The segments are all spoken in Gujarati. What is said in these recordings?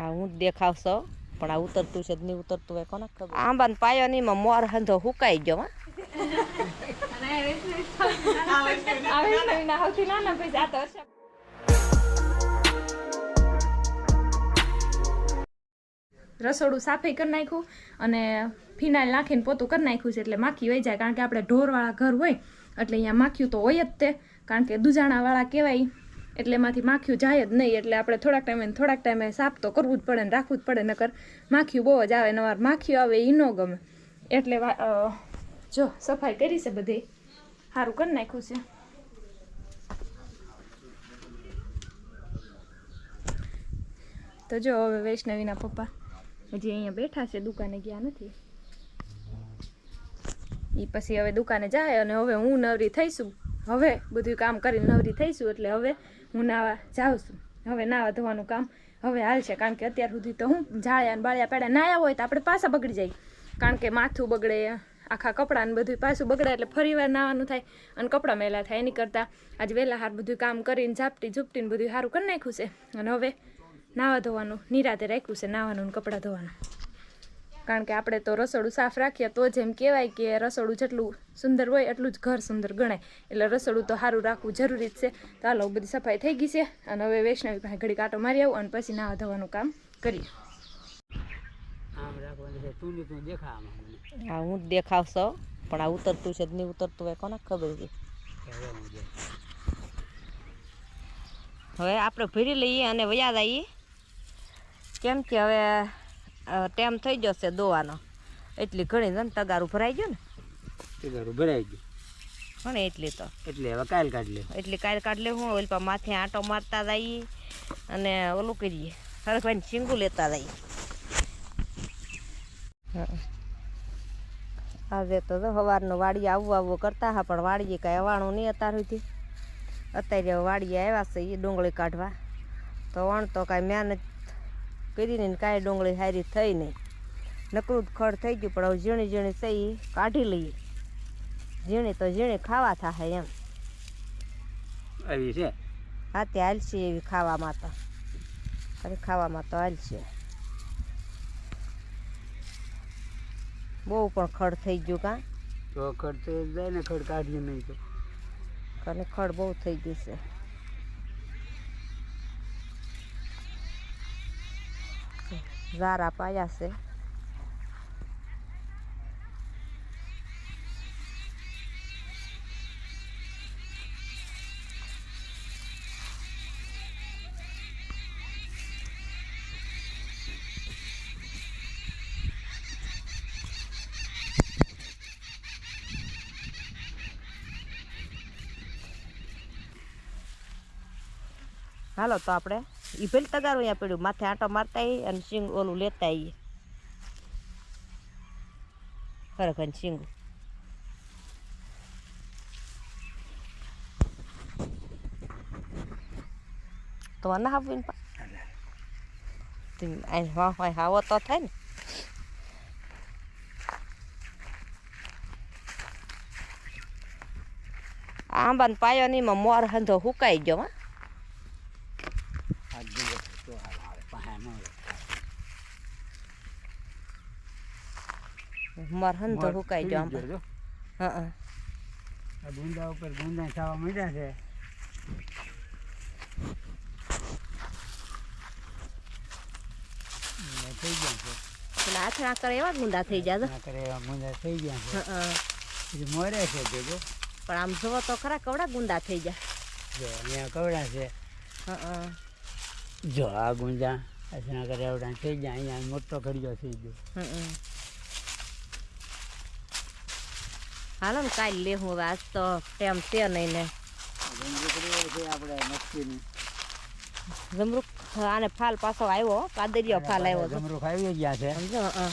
આ હું જ દેખાવશો. પણ આ ઉતરતું છે જ નહીં ઉતરતું હોય કોને ખબર? આંબાનો પાયો નહીં માં મોર હંધો હુકાઈ ગયો હા. રસોડું સાફે કરી નાખ્યું અને ફિનાઇલ નાખીને પોતું કરી નાખ્યું છે એટલે માખી હોય જાય. કારણ કે આપણે ઢોરવાળા ઘર હોય એટલે અહીંયા માખ્યું તો હોય જ તે. કારણ કે દુજાણાવાળા કહેવાય. એટલે એમાંથી માખ્યું જાય જ નહીં, એટલે આપણે થોડાક ટાઈમે થોડાક ટાઈમે સાફ તો કરવું જ પડે ને રાખવું જ પડે, નકર માખ્યું બહુ જ આવે નવાર માખ્યું આવે એ ન ગમે. એટલે જો, સફાઈ કરી છે બધી. સારું કરી નાખ્યું છે. તો જો, હવે વૈષ્ણવીના પપ્પા હજી અહીંયા બેઠા છે, દુકાને ગયા નથી. એ પછી હવે દુકાને જાય અને હવે હું નવરી થઈશું. હવે બધું કામ કરીને નવરી થઈશું, એટલે હવે હું નાવા જાઉં છું. હવે નાવા ધોવાનું કામ હવે હાલશે કારણ કે અત્યાર સુધી તો હું જાળ્યા ને બાળ્યા પેડા નાયા હોય તો આપણે પાછા બગડી જાય. કારણ કે માથું બગડે, આખા કપડાં ને બધું પાછું બગડે એટલે ફરી વાર નાવાનું થાય અને કપડાં મેલા થાય એની કરતાં. આજે વહેલા હાર બધું કામ કરીને ઝાપટી ઝૂપટીને બધું સારું કરી નાખ્યું છે. અને હવે નાવા ધોવાનું, નિરાતે રાખ્યું છે નાવાનું કપડાં ધોવાનું. કારણ કે આપણે તો રસોડું સાફ રાખીએ તો જ એમ કહેવાય કે રસોડું જેટલું સુંદર હોય એટલું જ ઘર સુંદર ગણાય. એટલે રસોડું તો સારું રાખવું જરૂરી જ છે. તો હાલો બધી સફાઈ થઈ ગઈ છે અને હવે વૈષ્ણવી પાસે ઘડી કાંટો મારી આવું અને પછી નાવા ધોવાનું કામ કરીએ. આમ રાખવાનું છે. તું ને તું દેખા આમાં મને. આ હું જ દેખાવશો પણ આ ઉતરતું છે જ નહીં ઉતરતું હોય કોને ખબર છે? હવે હવે આપણે ભરી લઈએ અને વયા જઈએ. કેમ કે હવે ટાઈમ થઈ જશે દોવાનો. એટલી ઘણી છે ને તગારું ભરાઈ ગયું ને? તગારું ભરાઈ ગયું. પણ એટલી તો. એટલે હવે કાલ કાઢ લે. એટલી કાલ કાઢ લે હું ઓલ પા માથે આંટો મારતા જઈએ અને ઓલું કરીએ. હરખભાઈ શીંગું લેતા જઈએ હં. આજે તો સવારનો વાડીએ આવવું આવવું કરતા હા પણ વાડીએ કાંઈ અવાણું નહીં અત્યાર સુધી. અત્યારે વાડીએ આવ્યા છે એ ડુંગળી કાઢવા. તો વણ તો કાંઈ મહેનત કરીને કાંઈ ડુંગળી સારી થઈ નહીં. નકરું ખડ થઈ ગયું પણ હવે ઝીણી ઝીણી થઈ કાઢી લઈએ. ઝીણી તો ઝીણી ખાવા થાય એમ. આવી છે? હા તે હાલશે એવી ખાવામાં તો. અરે ખાવામાં તો હાલશે. બહુ પણ ખડ થઈ ગયું કાં? તો ખડ થઈ જાય ને ખડ કાઢીએ નહીં તો. અને ખડ બહુ થઈ ગયું છે. ઝારા પાયા છે હાલો તો આપણે ઈ ભલે તગારો અહીંયા પડ્યું, માથે આંટો મારતા આવીએ અને શીંગ ઓલું લેતા આવીએ. ખરેખર શીંગું. તો ના આપવું ને પા હા હા હાવો તો થાય ને. આંબાનો પાયો નહીં મોર હંધો હુકાઈ ગયો, હા હાથ દીધો તો હાલ આવે પાસે ન આવે તો હુકાઈ જો. હા હા. આ ગુંદા ઉપર ગુંદા થવા મળ્યા છે. થઈ ગયા છે. પેલા આથણા કરે એવા ગુંદા થઈ જાય કરે એવા ગુંદા થઈ ગયા છે. હા મોરે છે જોજો પણ આમ જોવો તો ખરા કવડા ગુંદા થઈ જાય જો અહીંયા કવડા છે. હા જો આ ગુંજા અસના કરે એવડા થઈ ગયા. અહીંયા મોટો ઘડિયો થઈ ગયો હાલો ને કાલ લે હું હવે આજ તો એમ છે નહીં ને. જમરૂક આને ફાલ પાછો આવ્યો પાદરિયો ફાલ આવ્યો જમરૂક આવી ગયા છે. સમજો? હા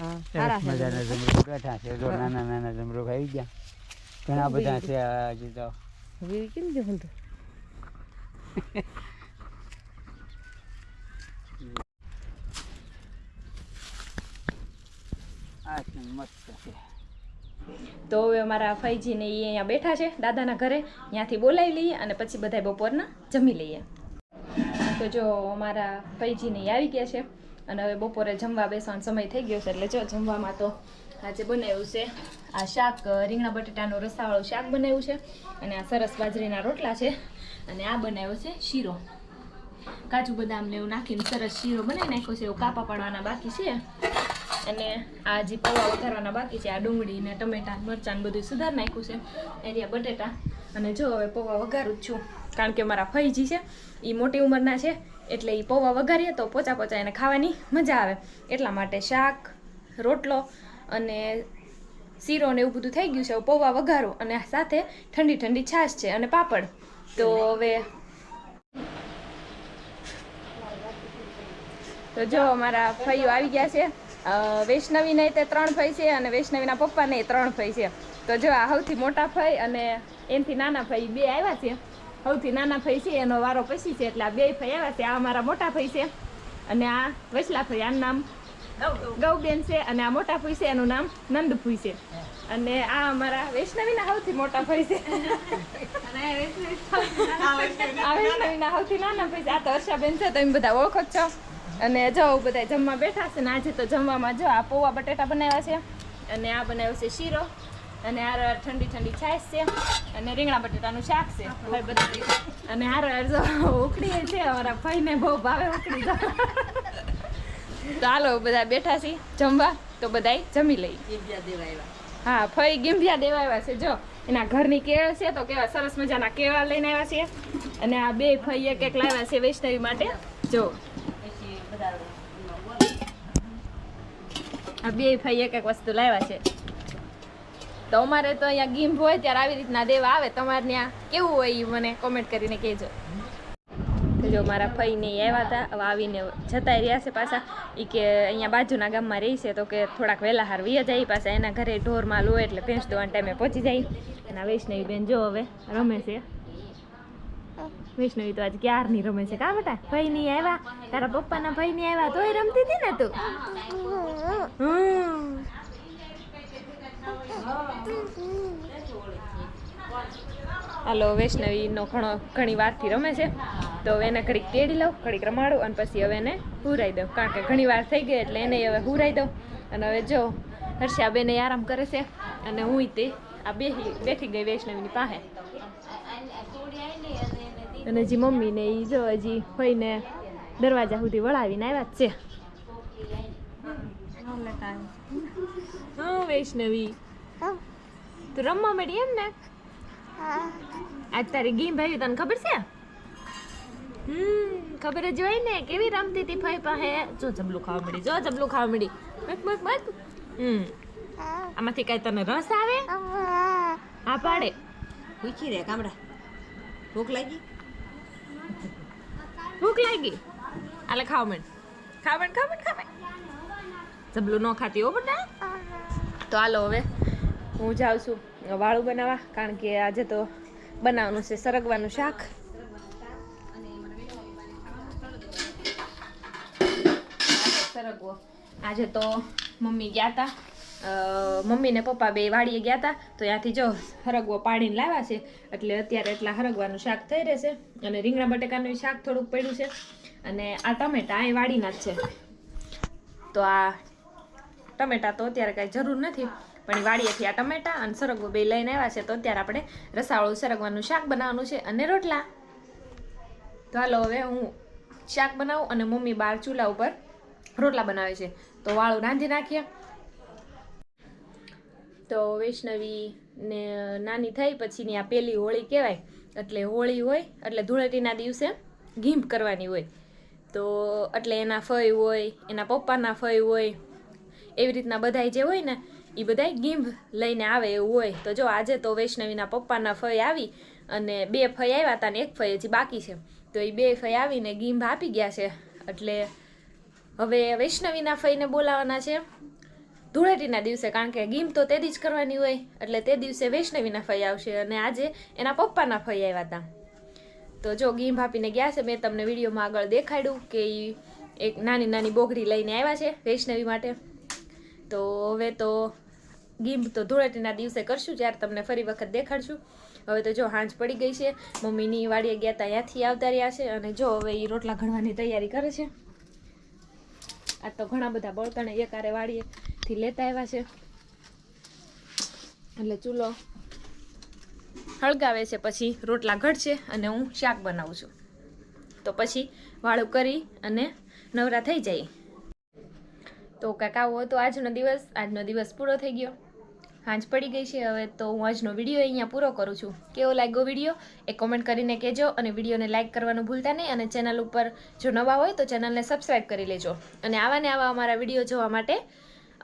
હા. સારા સરસ છે મજાના જમરૂખ બેઠા છે. જો નાના નાના જમરૂખ આવી ગયા. ઘણા બધા છે હજી તો. કેમ જોયું તું આ મસ્ત છે. તો હવે અમારા ફઈજીને એ અહીંયા બેઠા છે, દાદાના ઘરે. ત્યાંથી બોલાવી લઈએ અને પછી બધા બપોરના જમી લઈએ. તો જો અમારા ભાઈજીને ઈ આવી ગયા છે અને હવે બપોરે જમવા બેસવાનો સમય થઈ ગયો છે, એટલે જો જમવામાં તો આજે બનાવ્યું છે આ શાક, રીંગણા બટેટાનું રસાવાળું શાક બનાવ્યું છે અને આ સરસ બાજરીના રોટલા છે અને આ બનાવ્યો છે શીરો. કાજુ બદામ ને એવું નાખીને સરસ શીરો બનાવી નાખ્યો છે, એવું કાપા પાડવાના બાકી છે. અને આ જે પૌવા વઘારવાના બાકી છે, આ ડુંગળી ને ટમેટા, મરચાં બધું સુધાર નાખ્યું છે. એરિયા બટેટા. અને જો હવે પૌવા વઘારું જ છું, કારણ કે મારા ફઈજી છે, એ મોટી ઉંમરના છે, એટલે એ પૌવા વઘારીએ તો પોચા પોચા એને ખાવાની મજા આવે. એટલા માટે શાક, રોટલો અને શીરો ને એવું બધું થઈ ગયું છે પૌવા વઘારો અને સાથે ઠંડી ઠંડી છાશ છે અને પાપડ. તો હવે તો જો અમારા ભાઈઓ આવી ગયા છે વૈષ્ણવીને તે ત્રણ ભાઈ છે અને વૈષ્ણવીના પપ્પાને ત્રણ ભાઈ છે. તો જો આ સૌથી મોટા ભાઈ અને એનથી નાના ભાઈ બે આવ્યા છે. સૌથી નાના ભાઈ છે એનો વારો પછી છે એટલે આ બે ભાઈ આવ્યા છે. આ અમારા મોટા ભાઈ છે અને આ વસલા ભાઈ આનું નામ ગૌબેન છે અને આ મોટા ભાઈ છે એનું નામ નંદભુઈ છે. અને આ અમારા વૈષ્ણવીના સૌથી મોટા ભાઈ છે. આ વૈષ્ણવીના સૌથી નાના ભાઈ છે. આ તો હર્ષાબેન છે તમે બધા ઓળખો છો. અને જો બધા જમવા બેઠા છે ને આજે તો જમવામાં જો આ પૌવા બટેટા બનાવ્યા છે અને આ બનાવ્યો છે શીરો અને આ ઠંડી ઠંડી છાશ છે અને રીંગણા બટેટાનું શાક છે. ભાઈ બધા અને હાર હાર ઉકળી છે અમારા ભાઈને બહુ ભાવે ઉકળી તો હાલો બધા બેઠા છીએ જમવા તો બધાય જમી લઈ હા ફઈ ગીંભિયા દેવા આવ્યા છે જો. એના ઘરની કેળ છે તો કેવા સરસ મજાના કેળા લઈને આવ્યા છે. અને આ બે ફઈ એક એક લાવ્યા છે વૈષ્ણવી માટે. જો. આ બે ભાઈ એક એક વસ્તુ લાવ્યા છે. તો અમારે તો અહીંયા ગીમ હોય ત્યારે આવી રીતના દેવા આવે. તમારે ત્યાં કેવું હોય એ મને કોમેન્ટ કરીને કહેજો. જો મારા ફઈને આવ્યા હતા. હવે આવીને જતા રહ્યા છે પાછા. એ કે અહીંયા બાજુના ગામમાં રહી છે તો કે થોડાક વહેલા હાર વીયા જાય પાછા એના ઘરે ઢોરમાં લો એટલે ભેંસ દોવાના ટાઈમે પહોંચી જાય. એના વૈષ્ણવી બેન જો હવે રમે છે. વૈષ્ણવી તો આજ ક્યારની રમે છે? કા બેટા? ભાઈ નહીં આવ્યા? તારા પપ્પાના ભાઈ નહીં આવ્યા? તોય રમતી હતી ને તું. હાલો વૈષ્ણવીનો ઘણો, ઘણી વારથી રમે છે. તો હવે એને ઘડીક તેડી લઉં, ઘડીક રમાડું અને પછી હવે એને હુરાઈ દઉં. કારણ કે ઘણી વાર થઈ ગઈ એટલે એને હવે હુરાઈ દઉં. અને હવે જો, હર્ષાબેને આરામ કરે છે અને હું તે આ બેહી, બેઠી ગઈ વૈષ્ણવીની પાસે. અને હજી મમ્મીને એ ઈ જો હજી હોઈને દરવાજા સુધી વળાવીને આવ્યા જ છે. હા વૈષ્ણવી. તું રમવા મળી એમ ને? આજ તારી ગેમ ભાઈ તને ખબર છે? હમ ખબર જ હોય ને કેવી રમતી હતી ભાઈ પાસે. જો જબલું ખાવા મળી જો જબલું ખાવા મળી. મત મત મત. હમ. આમાંથી કઈ તને રસ આવે? હા. પાડે. પૂછી રે કામડા ભૂખ લાગી? ભૂખ લાગી. આલે ખાવ મેં. ખાવ મેં ખાવ મેં ખાવ મેં. જબલું ન ખાતી હો બધા. તો હાલો હવે હું જાઉં છું વાળું બનાવવા, કારણ કે આજે તો બનાવવાનું છે, સરગવાનું શાક. સરગવો. આજે તો મમ્મી ગયા હતા મમ્મી ને પપ્પા બે વાડીએ ગયા હતા તો ત્યાંથી જો હરગવો પાડીને લાવ્યા છે, એટલે અત્યારે એટલા હરગવાનું શાક થઈ રહેશે, અને રીંગણા બટેકાનું શાક થોડુંક પડ્યું છે, અને આ ટમેટા એ વાડીના જ છે. તો આ ટમેટા તો અત્યારે કાંઈ જરૂર નથી, પણ વાડીએથી આ ટમેટા અને સરગવો બે લઈને આવ્યા છે, તો અત્યારે આપણે રસાવાળું સરગવાનું શાક બનાવવાનું છે, અને રોટલા. તો હાલો હવે હું શાક બનાવું અને મમ્મી બાર ચૂલા ઉપર રોટલા બનાવે છે, તો વાળું રાંધી નાખીએ. તો વૈષ્ણવી ને નાની થઈ પછીની આ પેલી હોળી કહેવાય. એટલે હોળી હોય, એટલે ધૂળેટીના દિવસે ગીંભ કરવાની હોય. તો એટલે એના ફઈ હોય, એના પપ્પાના ફઈ હોય, એવી રીતના બધાય જે હોય ને એ બધાય ગીંભ લઈને આવે એવું હોય. તો જો આજે તો વૈષ્ણવીના પપ્પાના ફઈ આવી અને બે ફઈ આવ્યા હતા ને એક ફઈ હજી બાકી છે. તો એ બે ફઈ આવીને ગીંભ આપી ગયા છે. એટલે હવે વૈષ્ણવીના ફઈને બોલાવવાના છે. ધૂળેટીના દિવસે, કારણ કે ગીમ તો તે જ કરવાની હોય, એટલે તે દિવસે વૈષ્ણવીના ફઈ આવશે અને આજે એના પપ્પાના ફઈ આવ્યા હતા તો જો ગીમ ભાપીને ગયા છે, મેં તમને વિડીયોમાં આગળ દેખાડ્યું કે એ એક નાની નાની બોગડી લઈને આવ્યા છે વૈષ્ણવી માટે. તો હવે તો ગીમ તો ધૂળેટીના દિવસે કરશું, જ્યારે તમને ફરી વખત દેખાડશું. હવે તો જો હાંજ પડી ગઈ છે, મમ્મીની વાડીએ ગયા હતા ત્યાંથી આવતા રહ્યા છે અને જો હવે એ રોટલા ઘડવાની તૈયારી કરે છે. આ તો ઘણા બધા બળતણ એકારે વાડીએથી લેતા આવ્યા છે એટલે ચૂલો હળગાવે છે, પછી રોટલા ઘટશે અને હું શાક બનાવું છું. તો પછી વાળું કરી અને નવરા થઈ જાય. તો આવો હતો આજનો દિવસ. આજનો દિવસ પૂરો થઈ ગયો. હાંજ પડી ગઈ છે, હવે તો હું આજનો વીડિયો અહીંયા પૂરો કરું છું. કેવો લાગ્યો વીડિયો? એ કોમેન્ટ કરીને કહેજો અને વિડીયોને લાઇક કરવાનું ભૂલતા નહીં અને ચેનલ ઉપર જો નવા હોય તો ચેનલને સબસ્ક્રાઈબ કરી લેજો. અને આવા ને આવા અમારા વીડિયો જોવા માટે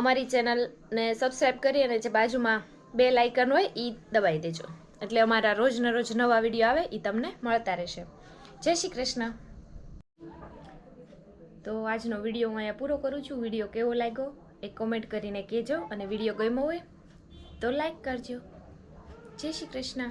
અમારી ચેનલને સબસ્ક્રાઈબ કરી અને જે બાજુમાં બે લાઇકન હોય એ દબાવી દેજો. એટલે અમારા રોજના રોજ નવા વીડિયો આવે એ તમને મળતા રહેશે. જય શ્રી કૃષ્ણ. તો આજનો વીડિયો હું અહીંયા પૂરો કરું છું. વીડિયો કેવો લાગ્યો? એ કોમેન્ટ કરીને કહેજો. અને વીડિયો ગમ્યો હોય, તો લાઈક કરજો. જય શ્રી કૃષ્ણ.